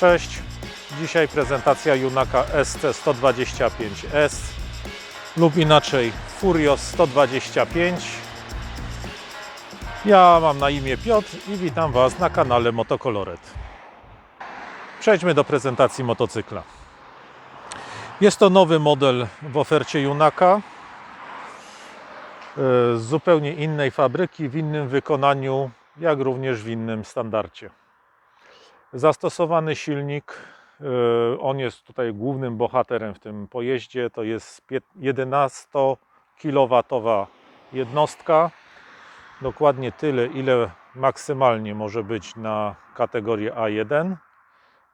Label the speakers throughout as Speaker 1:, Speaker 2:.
Speaker 1: Cześć, dzisiaj prezentacja Junaka SC125S lub inaczej Furios 125. Ja mam na imię Piotr i witam Was na kanale Motokoloret. Przejdźmy do prezentacji motocykla. Jest to nowy model w ofercie Junaka e, z zupełnie innej fabryki, w innym wykonaniu, jak również w innym standardzie. Zastosowany silnik, e, on jest tutaj głównym bohaterem w tym pojeździe, to jest 11 kW jednostka, dokładnie tyle, ile maksymalnie może być na kategorię A1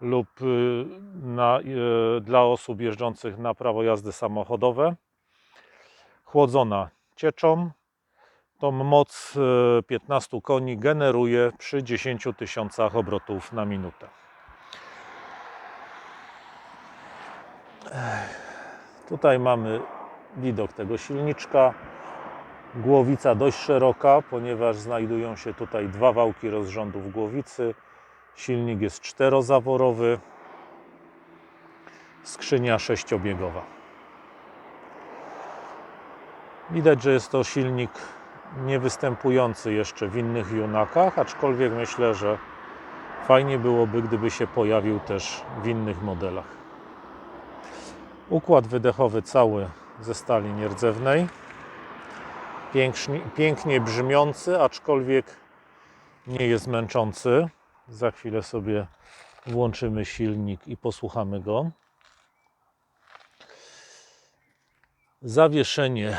Speaker 1: lub y, na, y, dla osób jeżdżących na prawo jazdy samochodowe. Chłodzona cieczą. Tą moc y, 15 koni generuje przy 10 tysiącach obrotów na minutę. Tutaj mamy widok tego silniczka. Głowica dość szeroka, ponieważ znajdują się tutaj dwa wałki rozrządów głowicy. Silnik jest czterozaworowy. Skrzynia sześciobiegowa. Widać, że jest to silnik niewystępujący jeszcze w innych Junakach, aczkolwiek myślę, że fajnie byłoby, gdyby się pojawił też w innych modelach. Układ wydechowy cały ze stali nierdzewnej. Pięknie, pięknie brzmiący, aczkolwiek nie jest męczący. Za chwilę sobie włączymy silnik i posłuchamy go. Zawieszenie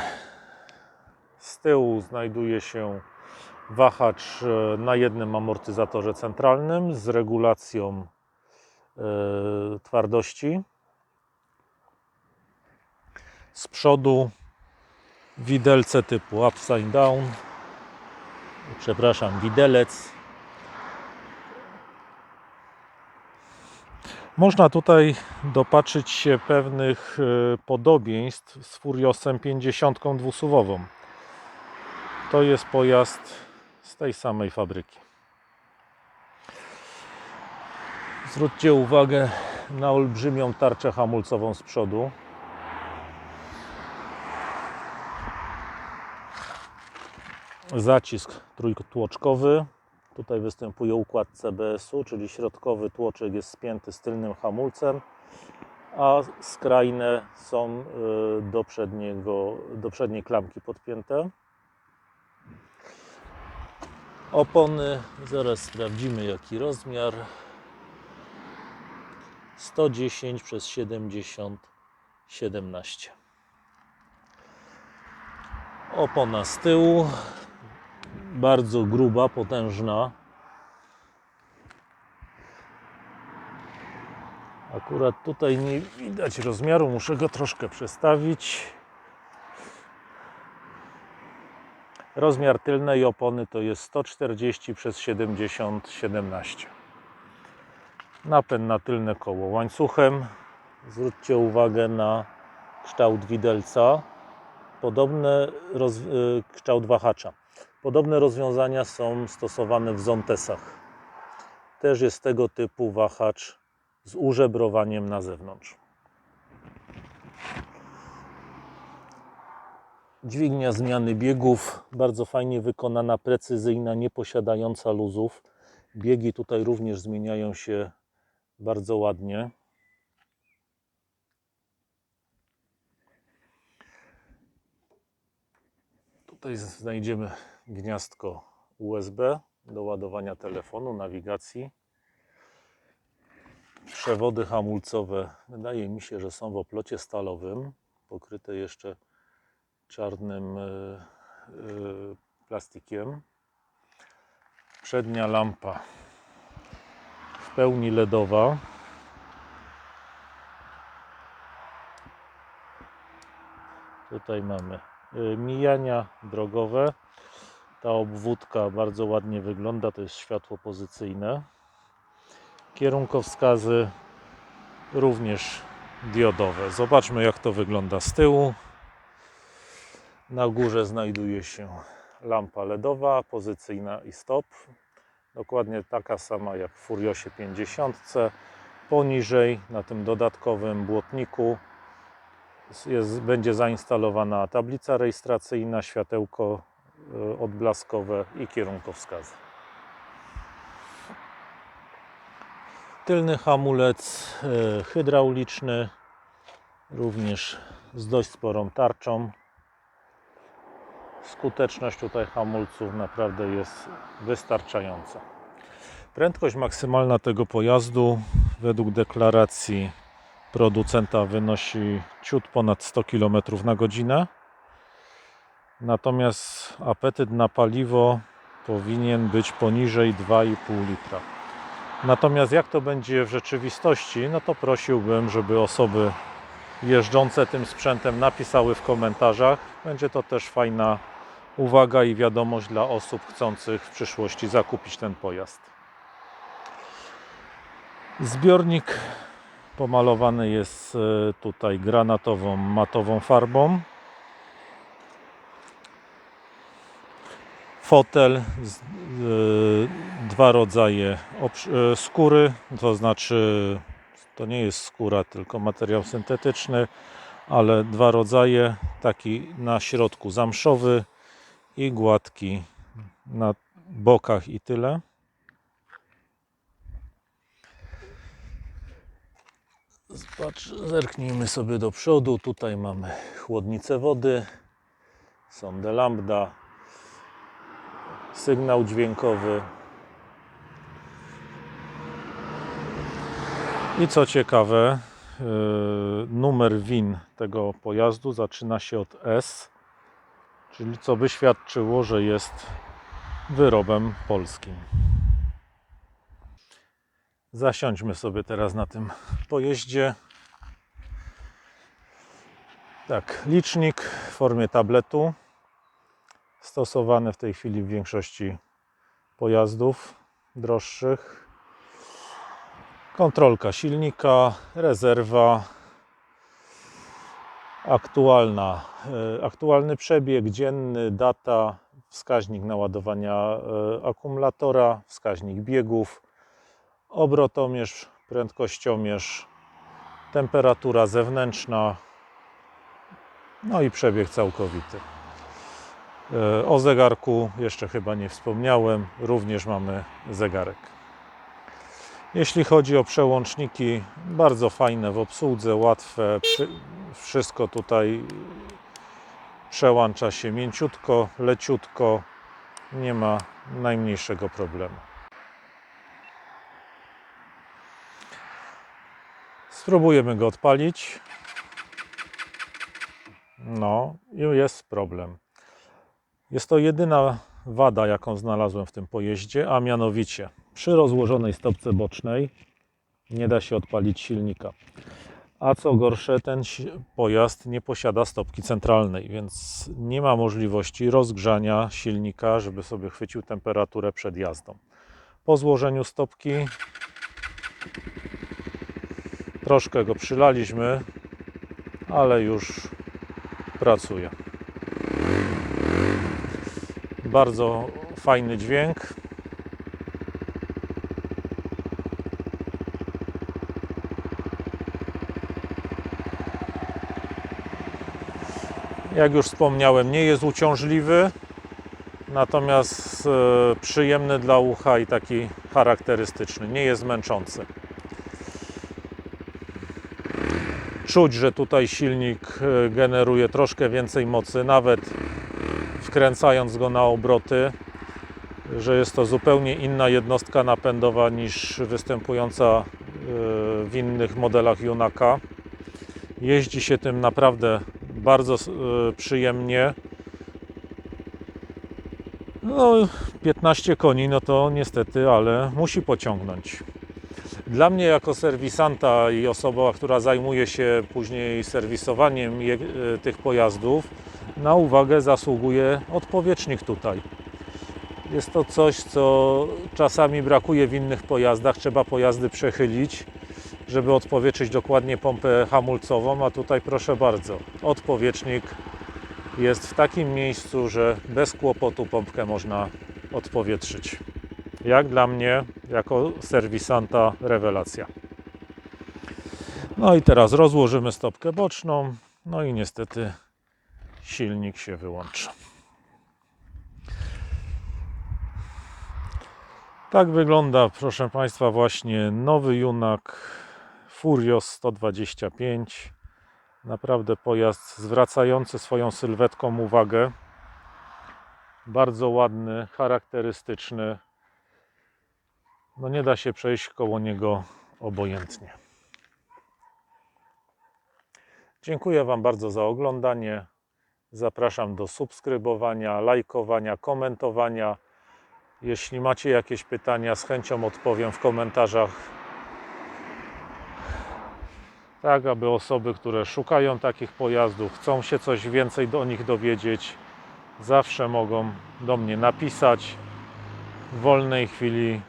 Speaker 1: z tyłu znajduje się wahacz e, na jednym amortyzatorze centralnym z regulacją e, twardości. Z przodu widelce typu upside down. Przepraszam, widelec. Można tutaj dopatrzyć się pewnych e, podobieństw z Furiosem 50 dwusuwową. To jest pojazd z tej samej fabryki. Zwróćcie uwagę na olbrzymią tarczę hamulcową z przodu. Zacisk trójtłoczkowy. Tutaj występuje układ CBS-u, czyli środkowy tłoczek jest spięty z tylnym hamulcem, a skrajne są y, do, przedniego, do przedniej klamki podpięte. Opony, zaraz sprawdzimy jaki rozmiar. 110 przez 70, 17. Opona z tyłu, bardzo gruba, potężna. Akurat tutaj nie widać rozmiaru, muszę go troszkę przestawić. Rozmiar tylnej opony to jest 140 przez 70 17. Napęd na tylne koło łańcuchem. Zwróćcie uwagę na kształt widelca. Podobny roz, y, kształt wahacza. Podobne rozwiązania są stosowane w Zontesach. Też jest tego typu wahacz z użebrowaniem na zewnątrz. Dźwignia zmiany biegów, bardzo fajnie wykonana, precyzyjna, nie posiadająca luzów. Biegi tutaj również zmieniają się bardzo ładnie. Tutaj znajdziemy gniazdko USB do ładowania telefonu, nawigacji. Przewody hamulcowe, wydaje mi się, że są w oplocie stalowym, pokryte jeszcze czarnym e, e, plastikiem. Przednia lampa w pełni LEDowa. Tutaj mamy e, mijania drogowe. Ta obwódka bardzo ładnie wygląda, to jest światło pozycyjne. Kierunkowskazy również diodowe. Zobaczmy jak to wygląda z tyłu. Na górze znajduje się lampa LEDowa, pozycyjna i stop. Dokładnie taka sama jak w Furiosie 50. poniżej, na tym dodatkowym błotniku, jest, będzie zainstalowana tablica rejestracyjna, światełko e, odblaskowe i kierunkowskazy. Tylny hamulec e, hydrauliczny, również z dość sporą tarczą. Skuteczność tutaj hamulców naprawdę jest wystarczająca. Prędkość maksymalna tego pojazdu według deklaracji producenta wynosi ciut ponad 100 km na godzinę. Natomiast apetyt na paliwo powinien być poniżej 2,5 litra. Natomiast jak to będzie w rzeczywistości, no to prosiłbym, żeby osoby jeżdżące tym sprzętem napisały w komentarzach. Będzie to też fajna uwaga i wiadomość dla osób chcących w przyszłości zakupić ten pojazd. Zbiornik pomalowany jest e, tutaj granatową, matową farbą. Fotel, e, dwa rodzaje e, skóry, to znaczy to nie jest skóra, tylko materiał syntetyczny, ale dwa rodzaje, taki na środku zamszowy i gładki na bokach i tyle. Zobacz, zerknijmy sobie do przodu. Tutaj mamy chłodnicę wody, sondę lambda, sygnał dźwiękowy. I co ciekawe, yy, numer WIN tego pojazdu zaczyna się od S, czyli co by świadczyło, że jest wyrobem polskim. Zasiądźmy sobie teraz na tym pojeździe. Tak, licznik w formie tabletu, stosowany w tej chwili w większości pojazdów droższych. Kontrolka silnika, rezerwa, aktualna, e, aktualny przebieg dzienny, data, wskaźnik naładowania e, akumulatora, wskaźnik biegów, obrotomierz, prędkościomierz, temperatura zewnętrzna, no i przebieg całkowity. E, O zegarku jeszcze chyba nie wspomniałem, również mamy zegarek. Jeśli chodzi o przełączniki, bardzo fajne w obsłudze, łatwe. Przy- Wszystko tutaj przełącza się mięciutko, leciutko. Nie ma najmniejszego problemu. Spróbujemy go odpalić. No, i jest problem. Jest to jedyna wada, jaką znalazłem w tym pojeździe, a mianowicie przy rozłożonej stopce bocznej nie da się odpalić silnika. A co gorsze, ten pojazd nie posiada stopki centralnej, więc nie ma możliwości rozgrzania silnika, żeby sobie chwycił temperaturę przed jazdą. Po złożeniu stopki troszkę go przylaliśmy, ale już pracuje. Bardzo fajny dźwięk. Jak już wspomniałem, nie jest uciążliwy, natomiast e, przyjemny dla ucha i taki charakterystyczny. Nie jest męczący. Czuć, że tutaj silnik e, generuje troszkę więcej mocy, nawet wkręcając go na obroty, że jest to zupełnie inna jednostka napędowa niż występująca e, w innych modelach Junaka. Jeździ się tym naprawdę bardzo e, przyjemnie. No, 15 koni, no to niestety, ale musi pociągnąć. Dla mnie, jako serwisanta i osoba, która zajmuje się później serwisowaniem je, e, tych pojazdów, na uwagę zasługuje odpowietrznik tutaj. Jest to coś, co czasami brakuje w innych pojazdach. Trzeba pojazdy przechylić, żeby odpowietrzyć dokładnie pompę hamulcową, a tutaj proszę bardzo, odpowietrznik jest w takim miejscu, że bez kłopotu pompkę można odpowietrzyć. Jak dla mnie, jako serwisanta, rewelacja. No i teraz rozłożymy stopkę boczną. No i niestety silnik się wyłączy. Tak wygląda, proszę Państwa, właśnie nowy Junak Furios 125. Naprawdę pojazd zwracający swoją sylwetką uwagę. Bardzo ładny, charakterystyczny. No nie da się przejść koło niego obojętnie. Dziękuję Wam bardzo za oglądanie. Zapraszam do subskrybowania, lajkowania, komentowania. Jeśli macie jakieś pytania, z chęcią odpowiem w komentarzach. Tak, aby osoby, które szukają takich pojazdów, chcą się coś więcej do nich dowiedzieć, zawsze mogą do mnie napisać. W wolnej chwili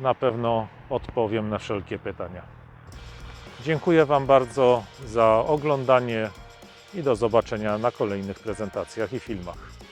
Speaker 1: na pewno odpowiem na wszelkie pytania. Dziękuję Wam bardzo za oglądanie i do zobaczenia na kolejnych prezentacjach i filmach.